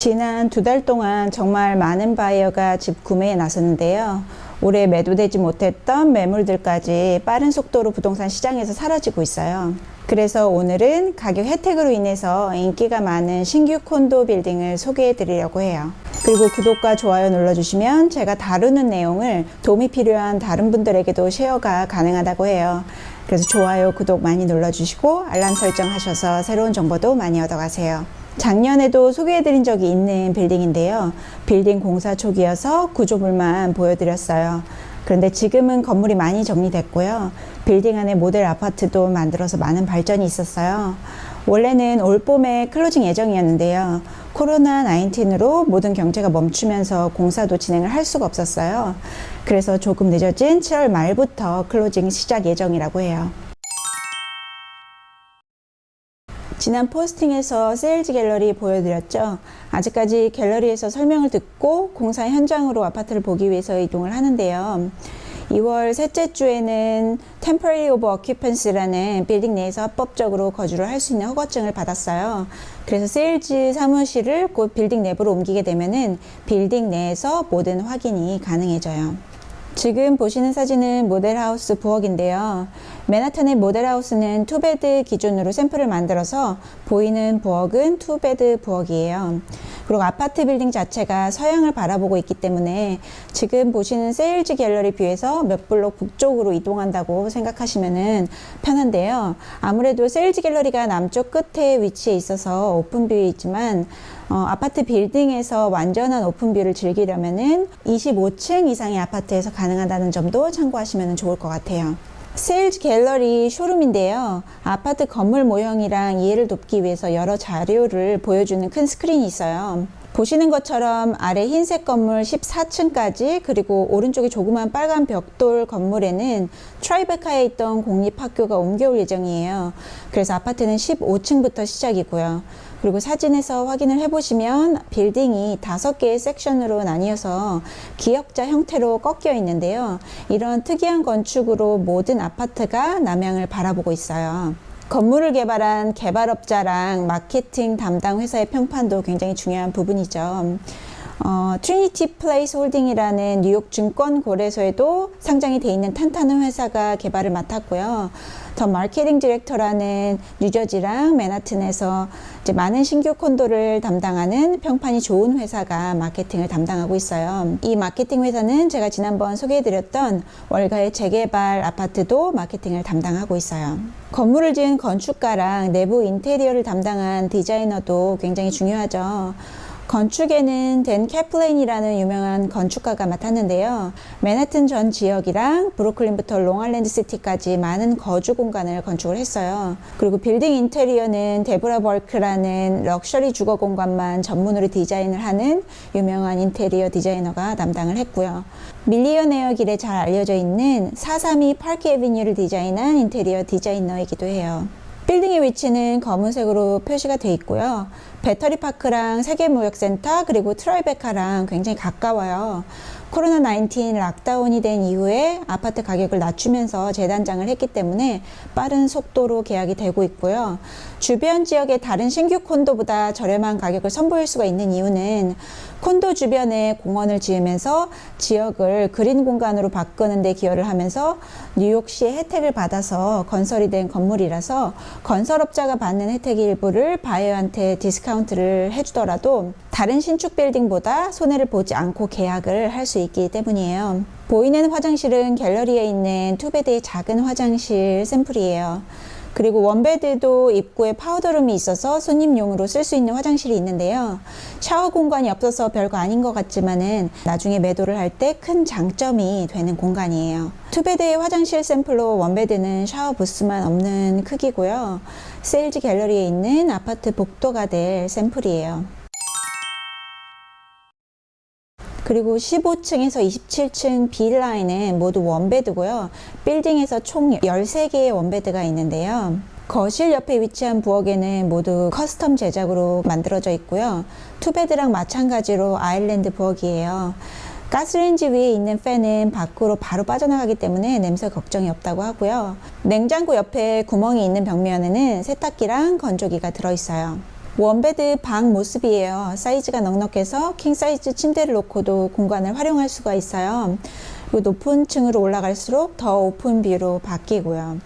지난 두 달 동안 정말 많은 바이어가 집 구매에 나섰는데요. 올해 매도되지 못했던 매물들까지 빠른 속도로 부동산 시장에서 사라지고 있어요. 그래서 오늘은 가격 혜택으로 인해서 인기가 많은 신규 콘도 빌딩을 소개해 드리려고 해요. 그리고 구독과 좋아요 눌러주시면 제가 다루는 내용을 도움이 필요한 다른 분들에게도 쉐어가 가능하다고 해요. 그래서 좋아요, 구독 많이 눌러주시고 알람 설정하셔서 새로운 정보도 많이 얻어가세요. 작년에도 소개해드린 적이 있는 빌딩인데요. 빌딩 공사 초기여서 구조물만 보여드렸어요. 그런데 지금은 건물이 많이 정리됐고요. 빌딩 안에 모델 아파트도 만들어서 많은 발전이 있었어요. 원래는 올 봄에 클로징 예정이었는데요. 코로나 19으로 모든 경제가 멈추면서 공사도 진행을 할 수가 없었어요. 그래서 조금 늦어진 7월 말부터 클로징 시작 예정이라고 해요. 지난 포스팅에서 세일즈 갤러리 보여드렸죠. 아직까지 갤러리에서 설명을 듣고 공사 현장으로 아파트를 보기 위해서 이동을 하는데요. 2월 셋째 주에는 Temporary of Occupancy라는 빌딩 내에서 합법적으로 거주를 할 수 있는 허가증을 받았어요. 그래서 세일즈 사무실을 곧 빌딩 내부로 옮기게 되면은 빌딩 내에서 모든 확인이 가능해져요. 지금 보시는 사진은 모델하우스 부엌인데요. 맨하탄의 모델하우스는 투베드 기준으로 샘플을 만들어서 보이는 부엌은 투베드 부엌이에요. 그리고 아파트 빌딩 자체가 서양을 바라보고 있기 때문에 지금 보시는 세일즈 갤러리 뷰에서 몇 블록 북쪽으로 이동한다고 생각하시면 편한데요. 아무래도 세일즈 갤러리가 남쪽 끝에 위치해 있어서 오픈뷰에 있지만 어, 아파트 빌딩에서 완전한 오픈뷰를 즐기려면은 25층 이상의 아파트에서 가능하다는 점도 참고하시면 좋을 것 같아요. 세일즈 갤러리 쇼룸인데요. 아파트 건물 모형이랑 이해를 돕기 위해서 여러 자료를 보여주는 큰 스크린이 있어요. 보시는 것처럼 아래 흰색 건물 14층까지 그리고 오른쪽에 조그만 빨간 벽돌 건물에는 트라이베카에 있던 공립학교가 옮겨올 예정이에요. 그래서 아파트는 15층부터 시작이고요. 그리고 사진에서 확인을 해보시면 빌딩이 다섯 개의 섹션으로 나뉘어서 기역자 형태로 꺾여 있는데요. 이런 특이한 건축으로 모든 아파트가 남향을 바라보고 있어요. 건물을 개발한 개발업자랑 마케팅 담당 회사의 평판도 굉장히 중요한 부분이죠. 어, 트리니티 플레이스 홀딩이라는 뉴욕 증권 거래소에도 상장이 돼 있는 탄탄한 회사가 개발을 맡았고요. 더 마케팅 디렉터라는 뉴저지랑 맨하튼에서 이제 많은 신규 콘도를 담당하는 평판이 좋은 회사가 마케팅을 담당하고 있어요. 이 마케팅 회사는 제가 지난번 소개해드렸던 월가의 재개발 아파트도 마케팅을 담당하고 있어요. 건물을 지은 건축가랑 내부 인테리어를 담당한 디자이너도 굉장히 중요하죠. 건축에는 댄 캐플레인이라는 유명한 건축가가 맡았는데요. 맨하튼 전 지역이랑 브루클린부터 롱알랜드 시티까지 많은 거주 공간을 건축을 했어요. 그리고 빌딩 인테리어는 데브라 벌크라는 럭셔리 주거 공간만 전문으로 디자인을 하는 유명한 인테리어 디자이너가 담당을 했고요. 밀리어네어 길에 잘 알려져 있는 432 파크 에비뉴를 디자인한 인테리어 디자이너이기도 해요. 빌딩의 위치는 검은색으로 표시가 돼 있고요. 배터리 파크랑 세계무역센터 그리고 트라이베카랑 굉장히 가까워요. 코로나 19 락다운이 된 이후에 아파트 가격을 낮추면서 재단장을 했기 때문에 빠른 속도로 계약이 되고 있고요. 주변 지역의 다른 신규 콘도보다 저렴한 가격을 선보일 수가 있는 이유는 콘도 주변에 공원을 지으면서 지역을 그린 공간으로 바꾸는 데 기여를 하면서 뉴욕시의 혜택을 받아서 건설이 된 건물이라서 건설업자가 받는 혜택 일부를 바이어한테 디스카운트를 해주더라도 다른 신축 빌딩보다 손해를 보지 않고 계약을 할 수 있기 때문이에요. 보이는 화장실은 갤러리에 있는 투베드의 작은 화장실 샘플이에요. 그리고 원베드도 입구에 파우더룸이 있어서 손님용으로 쓸 수 있는 화장실이 있는데요. 샤워 공간이 없어서 별거 아닌 것 같지만은 나중에 매도를 할 때 큰 장점이 되는 공간이에요. 투베드의 화장실 샘플로 원베드는 샤워 부스만 없는 크기고요. 세일즈 갤러리에 있는 아파트 복도가 될 샘플이에요. 그리고 15층에서 27층 B라인은 모두 원베드고요. 빌딩에서 총 13개의 원베드가 있는데요. 거실 옆에 위치한 부엌에는 모두 커스텀 제작으로 만들어져 있고요. 투베드랑 마찬가지로 아일랜드 부엌이에요. 가스레인지 위에 있는 팬은 밖으로 바로 빠져나가기 때문에 냄새 걱정이 없다고 하고요. 냉장고 옆에 구멍이 있는 벽면에는 세탁기랑 건조기가 들어있어요. 원베드 방 모습이에요. 사이즈가 넉넉해서 킹 사이즈 침대를 놓고도 공간을 활용할 수가 있어요. 높은 층으로 올라갈수록 더 오픈 뷰로 바뀌고요.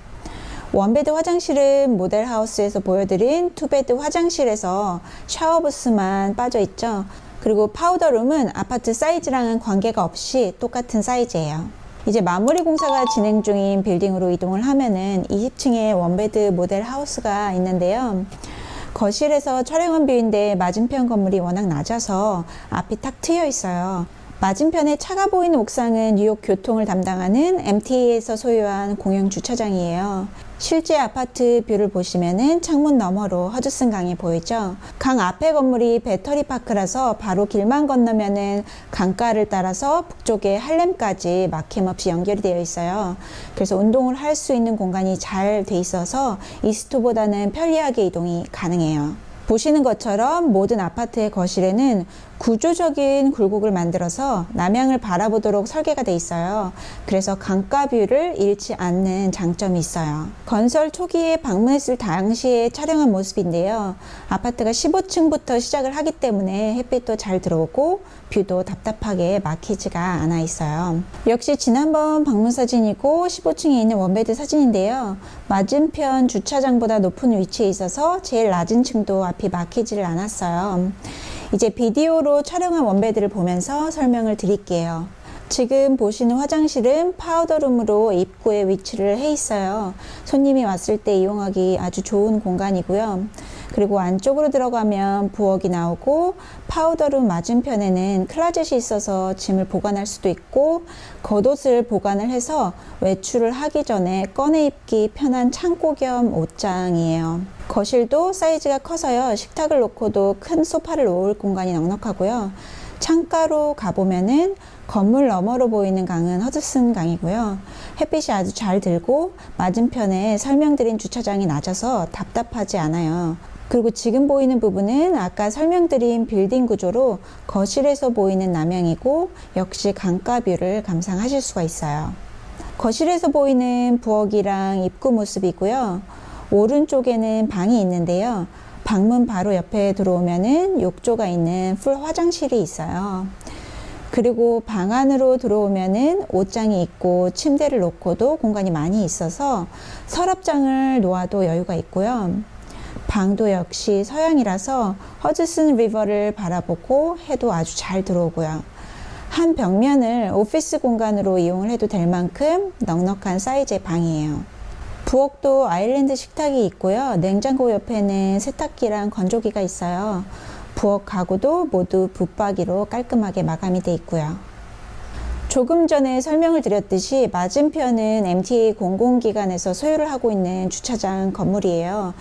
원베드 화장실은 모델 하우스에서 보여드린 투베드 화장실에서 샤워 부스만 빠져 있죠. 그리고 파우더룸은 아파트 사이즈랑은 관계가 없이 똑같은 사이즈예요. 이제 마무리 공사가 진행 중인 빌딩으로 이동을 하면은 20층에 원베드 모델 하우스가 있는데요. 거실에서 촬영한 뷰인데 맞은편 건물이 워낙 낮아서 앞이 탁 트여 있어요. 맞은편에 차가 보이는 옥상은 뉴욕 교통을 담당하는 MTA에서 소유한 공영 주차장이에요. 실제 아파트 뷰를 보시면은 창문 너머로 허드슨 강이 보이죠. 강 앞에 건물이 배터리 파크라서 바로 길만 건너면은 강가를 따라서 북쪽의 할렘까지 막힘없이 연결이 되어 있어요. 그래서 운동을 할 수 있는 공간이 잘 돼 있어서 이스트보다는 편리하게 이동이 가능해요. 보시는 것처럼 모든 아파트의 거실에는 구조적인 굴곡을 만들어서 남향을 바라보도록 설계가 돼 있어요. 그래서 강가 뷰를 잃지 않는 장점이 있어요. 건설 초기에 방문했을 당시에 촬영한 모습인데요. 아파트가 15층부터 시작을 하기 때문에 햇빛도 잘 들어오고 뷰도 답답하게 막히지가 않아 있어요. 역시 지난번 방문 사진이고 15층에 있는 원베드 사진인데요. 맞은편 주차장보다 높은 위치에 있어서 제일 낮은 층도 앞이 막히지를 않았어요. 이제 비디오로 촬영한 원베드를 보면서 설명을 드릴게요. 지금 보시는 화장실은 파우더룸으로 입구에 위치를 해 있어요. 손님이 왔을 때 이용하기 아주 좋은 공간이고요. 그리고 안쪽으로 들어가면 부엌이 나오고 파우더룸 맞은편에는 클라젯이 있어서 짐을 보관할 수도 있고 겉옷을 보관을 해서 외출을 하기 전에 꺼내 입기 편한 창고 겸 옷장이에요. 거실도 사이즈가 커서요. 식탁을 놓고도 큰 소파를 놓을 공간이 넉넉하고요. 창가로 가보면은 건물 너머로 보이는 강은 허드슨 강이고요. 햇빛이 아주 잘 들고 맞은편에 설명드린 주차장이 낮아서 답답하지 않아요. 그리고 지금 보이는 부분은 아까 설명드린 빌딩 구조로 거실에서 보이는 남향이고 역시 강가 뷰를 감상하실 수가 있어요. 거실에서 보이는 부엌이랑 입구 모습이고요. 오른쪽에는 방이 있는데요. 방문 바로 옆에 들어오면은 욕조가 있는 풀 화장실이 있어요. 그리고 방 안으로 들어오면은 옷장이 있고 침대를 놓고도 공간이 많이 있어서 서랍장을 놓아도 여유가 있고요. 방도 역시 서양이라서 허즈슨 리버를 바라보고 해도 아주 잘 들어오고요. 한 벽면을 오피스 공간으로 이용을 해도 될 만큼 넉넉한 사이즈의 방이에요. 부엌도 아일랜드 식탁이 있고요. 냉장고 옆에는 세탁기랑 건조기가 있어요. 부엌 가구도 모두 붙박이로 깔끔하게 마감이 돼 있고요. 조금 전에 설명을 드렸듯이 맞은편은 MTA 공공기관에서 소유를 하고 있는 주차장 건물이에요.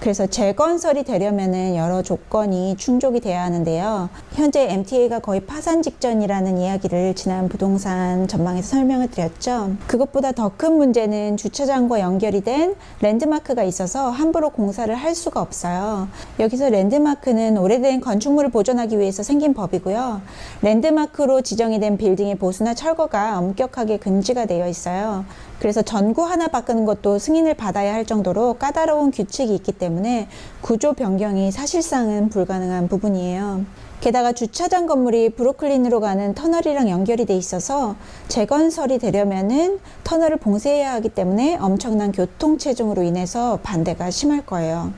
그래서 재건설이 되려면은 여러 조건이 충족이 돼야 하는데요. 현재 MTA가 거의 파산 직전이라는 이야기를 지난 부동산 전망에서 설명을 드렸죠. 그것보다 더 큰 문제는 주차장과 연결이 된 랜드마크가 있어서 함부로 공사를 할 수가 없어요. 여기서 랜드마크는 오래된 건축물을 보존하기 위해서 생긴 법이고요. 랜드마크로 지정이 된 빌딩의 보수나 철거가 엄격하게 금지가 되어 있어요. 그래서 전구 하나 바꾸는 것도 승인을 받아야 할 정도로 까다로운 규칙이 있기 때문에 구조 변경이 사실상은 불가능한 부분이에요. 게다가 주차장 건물이 브루클린으로 가는 터널이랑 연결이 돼 있어서 재건설이 되려면은 터널을 봉쇄해야 하기 때문에 엄청난 교통 체증으로 인해서 반대가 심할 거예요.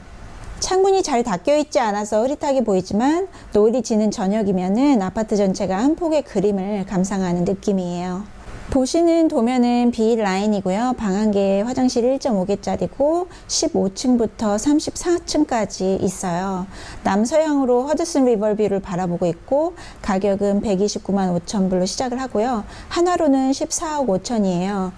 창문이 잘 닫혀 있지 않아서 흐릿하게 보이지만 노을이 지는 저녁이면은 아파트 전체가 한 폭의 그림을 감상하는 느낌이에요. 보시는 도면은 B 라인이고요. 방한개 화장실 1.5개짜리고 15층부터 34층까지 있어요. 남서향으로 허드슨 리버뷰를 바라보고 있고 가격은 129만 5천 불로 시작을 하고요. 한화로는 14억 5천이에요.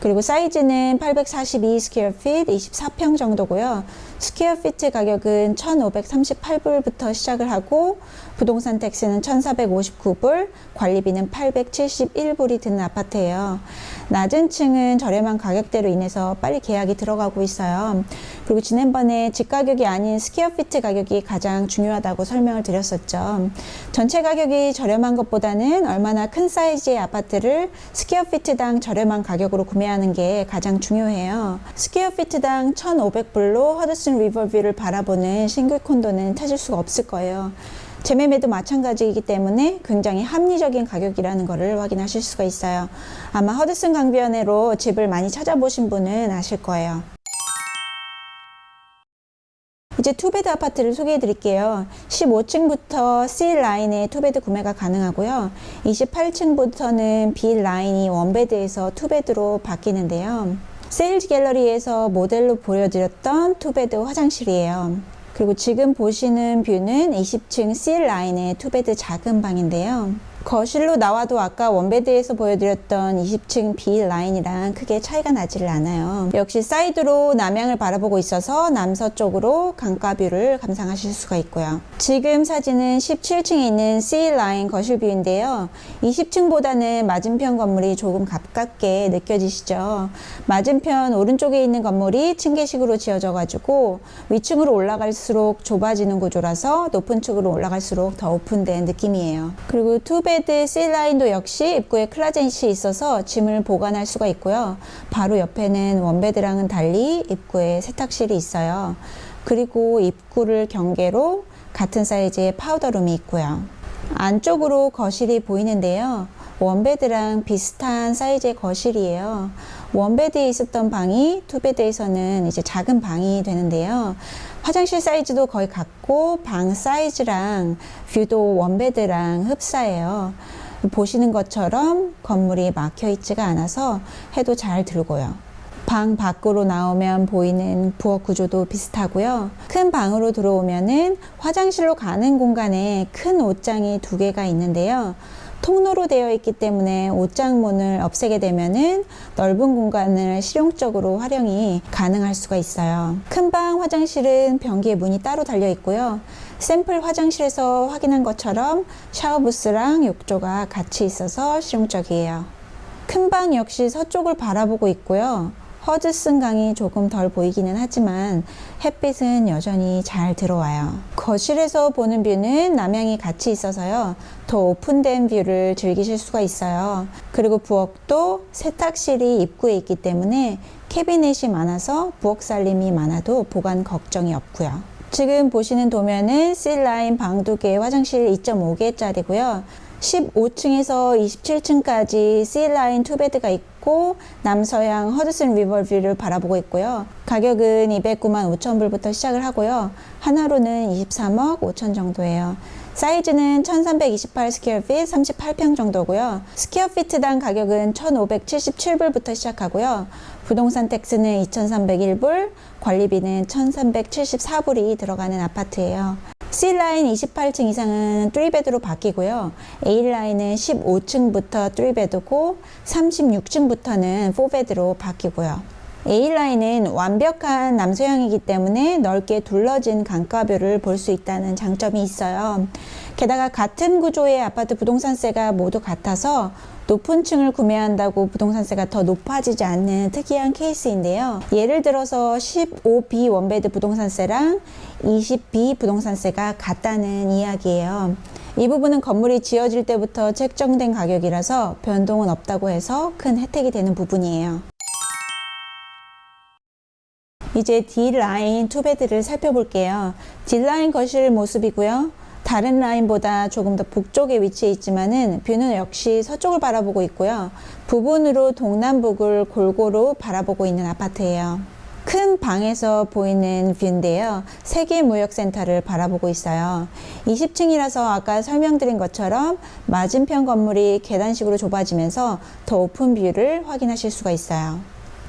그리고 사이즈는 842 스퀘어 핏 24평 정도고요. 스퀘어 피트 가격은 1,538불부터 시작을 하고 부동산 텍스는 1,459불, 관리비는 871불이 드는 아파트예요. 낮은 층은 저렴한 가격대로 인해서 빨리 계약이 들어가고 있어요. 그리고 지난번에 집 가격이 아닌 스퀘어 피트 가격이 가장 중요하다고 설명을 드렸었죠. 전체 가격이 저렴한 것보다는 얼마나 큰 사이즈의 아파트를 스퀘어 피트당 저렴한 가격으로 구매하는 게 가장 중요해요. 스퀘어 피트당 1,500불로 허드슨 리버뷰를 바라보는 싱글 콘도는 찾을 수가 없을 거예요. 재매매도 마찬가지이기 때문에 굉장히 합리적인 가격이라는 것을 확인하실 수가 있어요. 아마 허드슨 강변으로 집을 많이 찾아보신 분은 아실 거예요. 이제 투베드 아파트를 소개해 드릴게요. 15층부터 C 라인의 투베드 구매가 가능하고요. 28층부터는 B 라인이 원베드에서 투베드로 바뀌는데요. 세일즈 갤러리에서 모델로 보여드렸던 투베드 화장실이에요. 그리고 지금 보시는 뷰는 20층 C 라인의 투베드 작은 방인데요. 거실로 나와도 아까 원베드에서 보여드렸던 20층 B 라인이랑 크게 차이가 나지를 않아요. 역시 사이드로 남향을 바라보고 있어서 남서쪽으로 강가뷰를 감상하실 수가 있고요. 지금 사진은 17층에 있는 C 라인 거실 뷰인데요. 20층보다는 맞은편 건물이 조금 가깝게 느껴지시죠. 맞은편 오른쪽에 있는 건물이 층계식으로 지어져 가지고 위층으로 올라갈수록 좁아지는 구조라서 높은 쪽으로 올라갈수록 더 오픈된 느낌이에요. 그리고 투 베드 C라인도 역시 입구에 클라젠시 있어서 짐을 보관할 수가 있고요. 바로 옆에는 원베드랑은 달리 입구에 세탁실이 있어요. 그리고 입구를 경계로 같은 사이즈의 파우더룸이 있고요. 안쪽으로 거실이 보이는데요. 원베드랑 비슷한 사이즈의 거실이에요. 원베드에 있었던 방이 투베드에서는 이제 작은 방이 되는데요. 화장실 사이즈도 거의 같고 방 사이즈랑 뷰도 원베드랑 흡사해요. 보시는 것처럼 건물이 막혀 있지가 않아서 해도 잘 들고요. 방 밖으로 나오면 보이는 부엌 구조도 비슷하고요. 큰 방으로 들어오면은 화장실로 가는 공간에 큰 옷장이 두 개가 있는데요. 통로로 되어 있기 때문에 옷장문을 없애게 되면은 넓은 공간을 실용적으로 활용이 가능할 수가 있어요. 큰 방 화장실은 변기에 문이 따로 달려 있고요. 샘플 화장실에서 확인한 것처럼 샤워 부스랑 욕조가 같이 있어서 실용적이에요. 큰 방 역시 서쪽을 바라보고 있고요. 허드슨 강이 조금 덜 보이기는 하지만 햇빛은 여전히 잘 들어와요. 거실에서 보는 뷰는 남향이 같이 있어서요. 더 오픈된 뷰를 즐기실 수가 있어요. 그리고 부엌도 세탁실이 입구에 있기 때문에 캐비넷이 많아서 부엌 살림이 많아도 보관 걱정이 없고요. 지금 보시는 도면은 C라인 방두 개, 화장실 2.5개짜리고요. 15층에서 27층까지 C라인 투베드가 있고 남서양 허드슨 리버뷰를 바라보고 있고요. 가격은 209만 5천 불부터 시작을 하고요. 하나로는 23억 5천 정도예요. 사이즈는 1328 스퀘어핏 38평 정도고요. 스퀘어피트당 가격은 1577불부터 시작하고요. 부동산 텍스는 2301불, 관리비는 1374불이 들어가는 아파트예요. C라인 28층 이상은 3베드로 바뀌고요. A라인은 15층부터 3베드고 36층부터는 4베드로 바뀌고요. A라인은 완벽한 남서향이기 때문에 넓게 둘러진 강가뷰를 볼 수 있다는 장점이 있어요. 게다가 같은 구조의 아파트 부동산세가 모두 같아서 높은 층을 구매한다고 부동산세가 더 높아지지 않는 특이한 케이스인데요. 예를 들어서 15B 원베드 부동산세랑 20B 부동산세가 같다는 이야기예요. 이 부분은 건물이 지어질 때부터 책정된 가격이라서 변동은 없다고 해서 큰 혜택이 되는 부분이에요. 이제 D라인 투베드를 살펴볼게요. D라인 거실 모습이고요. 다른 라인보다 조금 더 북쪽에 위치해 있지만은 뷰는 역시 서쪽을 바라보고 있고요. 부분으로 동남북을 골고루 바라보고 있는 아파트예요. 큰 방에서 보이는 뷰인데요. 세계무역센터를 바라보고 있어요. 20층이라서 아까 설명드린 것처럼 맞은편 건물이 계단식으로 좁아지면서 더 오픈 뷰를 확인하실 수가 있어요.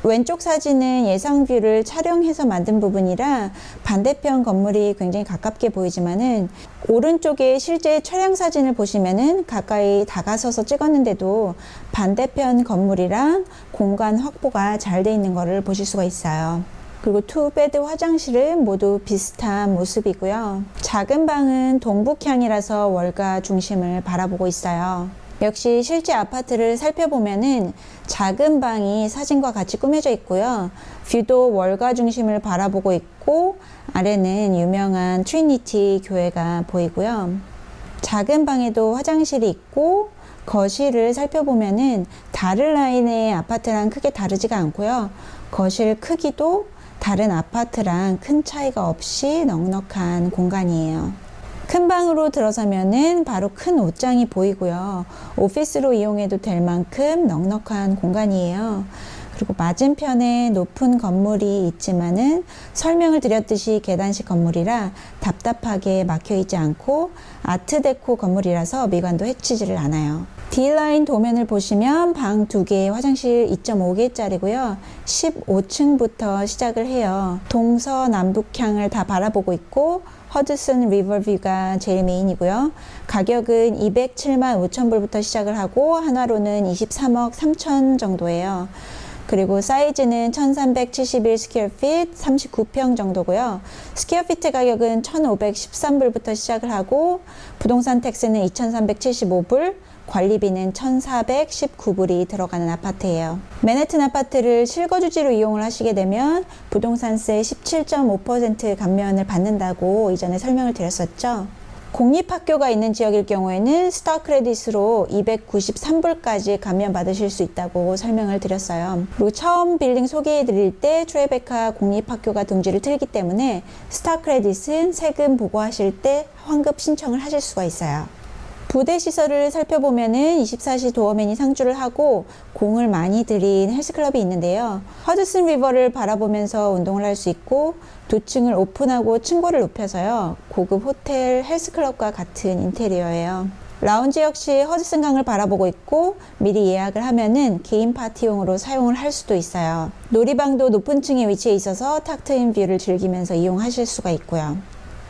왼쪽 사진은 예상 뷰를 촬영해서 만든 부분이라 반대편 건물이 굉장히 가깝게 보이지만은 오른쪽에 실제 촬영 사진을 보시면은 가까이 다가서서 찍었는데도 반대편 건물이랑 공간 확보가 잘 돼 있는 것을 보실 수가 있어요. 그리고 투베드 화장실은 모두 비슷한 모습이고요. 작은 방은 동북향이라서 월가 중심을 바라보고 있어요. 역시 실제 아파트를 살펴보면은 작은 방이 사진과 같이 꾸며져 있고요. 뷰도 월가 중심을 바라보고 있고 아래는 유명한 트리니티 교회가 보이고요. 작은 방에도 화장실이 있고 거실을 살펴보면은 다른 라인의 아파트랑 크게 다르지가 않고요. 거실 크기도 다른 아파트랑 큰 차이가 없이 넉넉한 공간이에요. 큰 방으로 들어서면은 바로 큰 옷장이 보이고요. 오피스로 이용해도 될 만큼 넉넉한 공간이에요. 그리고 맞은편에 높은 건물이 있지만은 설명을 드렸듯이 계단식 건물이라 답답하게 막혀 있지 않고 아트데코 건물이라서 미관도 해치지를 않아요. D라인 도면을 보시면 방 두 개, 화장실 2.5개짜리고요. 15층부터 시작을 해요. 동서남북향을 다 바라보고 있고 허드슨 리버뷰가 제일 메인이고요. 가격은 207만 5천 불부터 시작을 하고 한화로는 23억 3천 정도예요. 그리고 사이즈는 1371 스퀘어핏 39평 정도고요. 스퀘어피트 가격은 1513불부터 시작을 하고 부동산 텍스는 2375불, 관리비는 1,419불이 들어가는 아파트예요. 맨해튼 아파트를 실거주지로 이용을 하시게 되면 부동산세 17.5% 감면을 받는다고 이전에 설명을 드렸었죠. 공립학교가 있는 지역일 경우에는 스타 크레딧으로 293불까지 감면 받으실 수 있다고 설명을 드렸어요. 그리고 처음 빌딩 소개해 드릴 때 트레베카 공립학교가 둥지를 틀기 때문에 스타 크레딧은 세금 보고하실 때 환급 신청을 하실 수가 있어요. 부대 시설을 살펴보면은 24시 도어맨이 상주를 하고 공을 많이 들인 헬스클럽이 있는데요. 허드슨 리버를 바라보면서 운동을 할 수 있고 두 층을 오픈하고 층고를 높여서요. 고급 호텔 헬스클럽과 같은 인테리어예요. 라운지 역시 허드슨 강을 바라보고 있고 미리 예약을 하면은 개인 파티용으로 사용을 할 수도 있어요. 놀이방도 높은 층에 위치해 있어서 탁 트인 뷰를 즐기면서 이용하실 수가 있고요.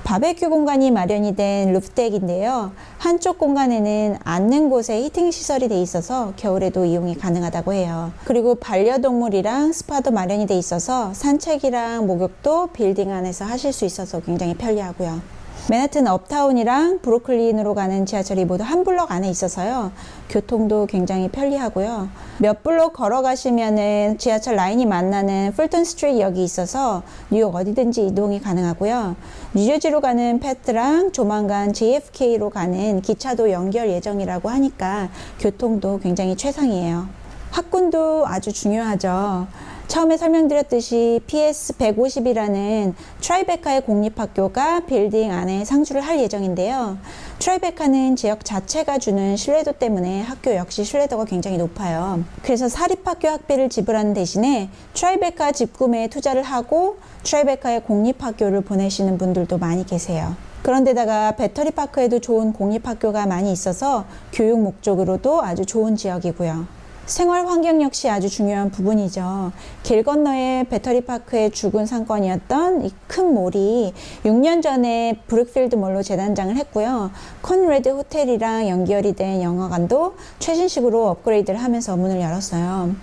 바베큐 공간이 마련이 된 루프덱인데요. 한쪽 공간에는 앉는 곳에 히팅 시설이 돼 있어서 겨울에도 이용이 가능하다고 해요. 그리고 반려동물이랑 스파도 마련이 돼 있어서 산책이랑 목욕도 빌딩 안에서 하실 수 있어서 굉장히 편리하고요. 맨하튼 업타운이랑 브루클린으로 가는 지하철이 모두 한 블럭 안에 있어서요. 교통도 굉장히 편리하고요. 몇 블럭 걸어가시면은 지하철 라인이 만나는 풀턴 스트리트 역이 있어서 뉴욕 어디든지 이동이 가능하고요. 뉴저지로 가는 패트랑 조만간 JFK로 가는 기차도 연결 예정이라고 하니까 교통도 굉장히 최상이에요. 학군도 아주 중요하죠. 처음에 설명드렸듯이 PS 150이라는 트라이베카의 공립학교가 빌딩 안에 상주를 할 예정인데요. 트라이베카는 지역 자체가 주는 신뢰도 때문에 학교 역시 신뢰도가 굉장히 높아요. 그래서 사립학교 학비를 지불하는 대신에 트라이베카 집구매에 투자를 하고 트라이베카의 공립학교를 보내시는 분들도 많이 계세요. 그런데다가 배터리파크에도 좋은 공립학교가 많이 있어서 교육 목적으로도 아주 좋은 지역이고요. 생활 환경 역시 아주 중요한 부분이죠. 길 건너에 배터리파크의 죽은 상권이었던 이 큰 몰이 6년 전에 브룩필드 몰로 재단장을 했고요. 컨레드 호텔이랑 연결이 된 영화관도 최신식으로 업그레이드를 하면서 문을 열었어요.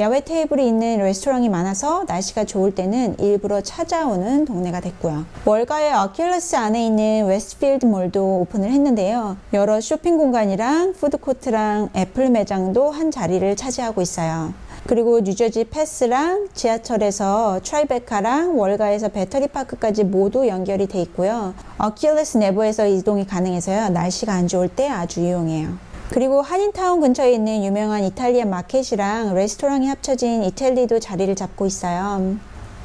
야외 테이블이 있는 레스토랑이 많아서 날씨가 좋을 때는 일부러 찾아오는 동네가 됐고요. 월가의 어큘러스 안에 있는 웨스트필드 몰도 오픈을 했는데요. 여러 쇼핑 공간이랑 푸드코트랑 애플 매장도 한 자리를 차지하고 있어요. 그리고 뉴저지 패스랑 지하철에서 트라이베카랑 월가에서 배터리파크까지 모두 연결이 돼 있고요. 어큘러스 내부에서 이동이 가능해서요. 날씨가 안 좋을 때 아주 유용해요. 그리고 한인타운 근처에 있는 유명한 이탈리안 마켓이랑 레스토랑이 합쳐진 이탈리도 자리를 잡고 있어요.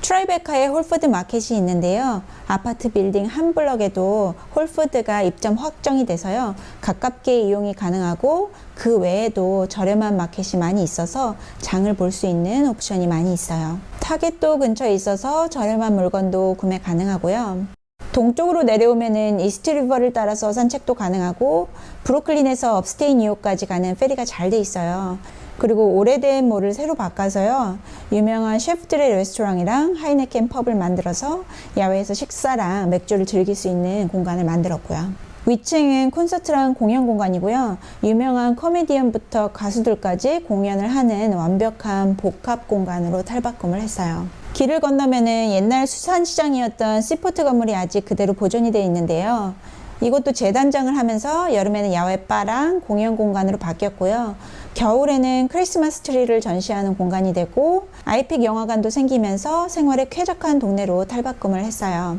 트라이베카에 홀푸드 마켓이 있는데요. 아파트 빌딩 한 블럭에도 홀푸드가 입점 확정이 돼서요. 가깝게 이용이 가능하고 그 외에도 저렴한 마켓이 많이 있어서 장을 볼 수 있는 옵션이 많이 있어요. 타겟도 근처에 있어서 저렴한 물건도 구매 가능하고요. 동쪽으로 내려오면은 이스트 리버를 따라서 산책도 가능하고 브루클린에서 업스테이 뉴욕까지 가는 페리가 잘 돼 있어요. 그리고 오래된 몰을 새로 바꿔서요. 유명한 셰프들의 레스토랑이랑 하이네켄 펍을 만들어서 야외에서 식사랑 맥주를 즐길 수 있는 공간을 만들었고요. 위층은 콘서트랑 공연 공간이고요. 유명한 코미디언부터 가수들까지 공연을 하는 완벽한 복합 공간으로 탈바꿈을 했어요. 길을 건너면은 옛날 수산시장이었던 시포트 건물이 아직 그대로 보존이 되어 있는데요. 이곳도 재단장을 하면서 여름에는 야외 바랑 공연 공간으로 바뀌었고요. 겨울에는 크리스마스 트리를 전시하는 공간이 되고 아이픽 영화관도 생기면서 생활에 쾌적한 동네로 탈바꿈을 했어요.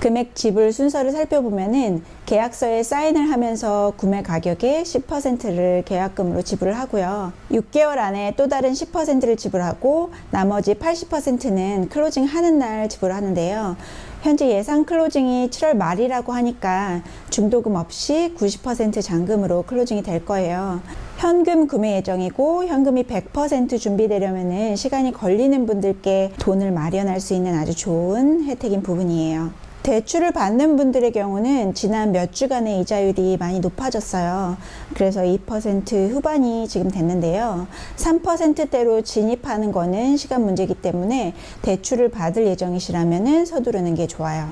금액 지불 순서를 살펴보면은 계약서에 사인을 하면서 구매 가격의 10%를 계약금으로 지불을 하고요. 6개월 안에 또 다른 10%를 지불하고 나머지 80%는 클로징 하는 날 지불하는데요. 현재 예상 클로징이 7월 말이라고 하니까 중도금 없이 90% 잔금으로 클로징이 될 거예요. 현금 구매 예정이고 현금이 100% 준비되려면은 시간이 걸리는 분들께 돈을 마련할 수 있는 아주 좋은 혜택인 부분이에요. 대출을 받는 분들의 경우는 지난 몇 주간의 이자율이 많이 높아졌어요. 그래서 2% 후반이 지금 됐는데요. 3%대로 진입하는 거는 시간 문제이기 때문에 대출을 받을 예정이시라면 서두르는 게 좋아요.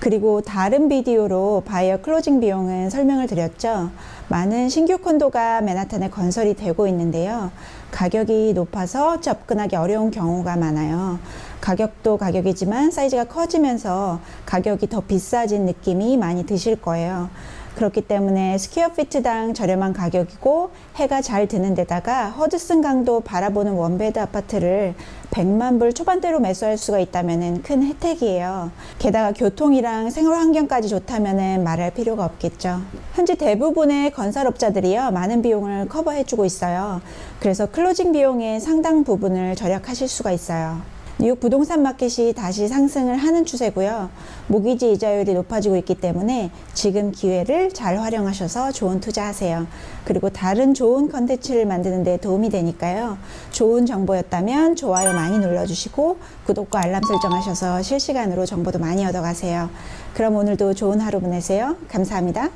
그리고 다른 비디오로 바이어 클로징 비용은 설명을 드렸죠. 많은 신규 콘도가 맨하탄에 건설이 되고 있는데요. 가격이 높아서 접근하기 어려운 경우가 많아요. 가격도 가격이지만 사이즈가 커지면서 가격이 더 비싸진 느낌이 많이 드실 거예요. 그렇기 때문에 스퀘어 피트당 저렴한 가격이고 해가 잘 드는 데다가 허드슨 강도 바라보는 원베드 아파트를 100만 불 초반대로 매수할 수가 있다면 큰 혜택이에요. 게다가 교통이랑 생활 환경까지 좋다면 말할 필요가 없겠죠. 현재 대부분의 건설업자들이요 많은 비용을 커버해주고 있어요. 그래서 클로징 비용의 상당 부분을 절약하실 수가 있어요. 뉴욕 부동산 마켓이 다시 상승을 하는 추세고요. 모기지 이자율이 높아지고 있기 때문에 지금 기회를 잘 활용하셔서 좋은 투자하세요. 그리고 다른 좋은 컨텐츠를 만드는 데 도움이 되니까요. 좋은 정보였다면 좋아요 많이 눌러주시고 구독과 알람 설정하셔서 실시간으로 정보도 많이 얻어가세요. 그럼 오늘도 좋은 하루 보내세요. 감사합니다.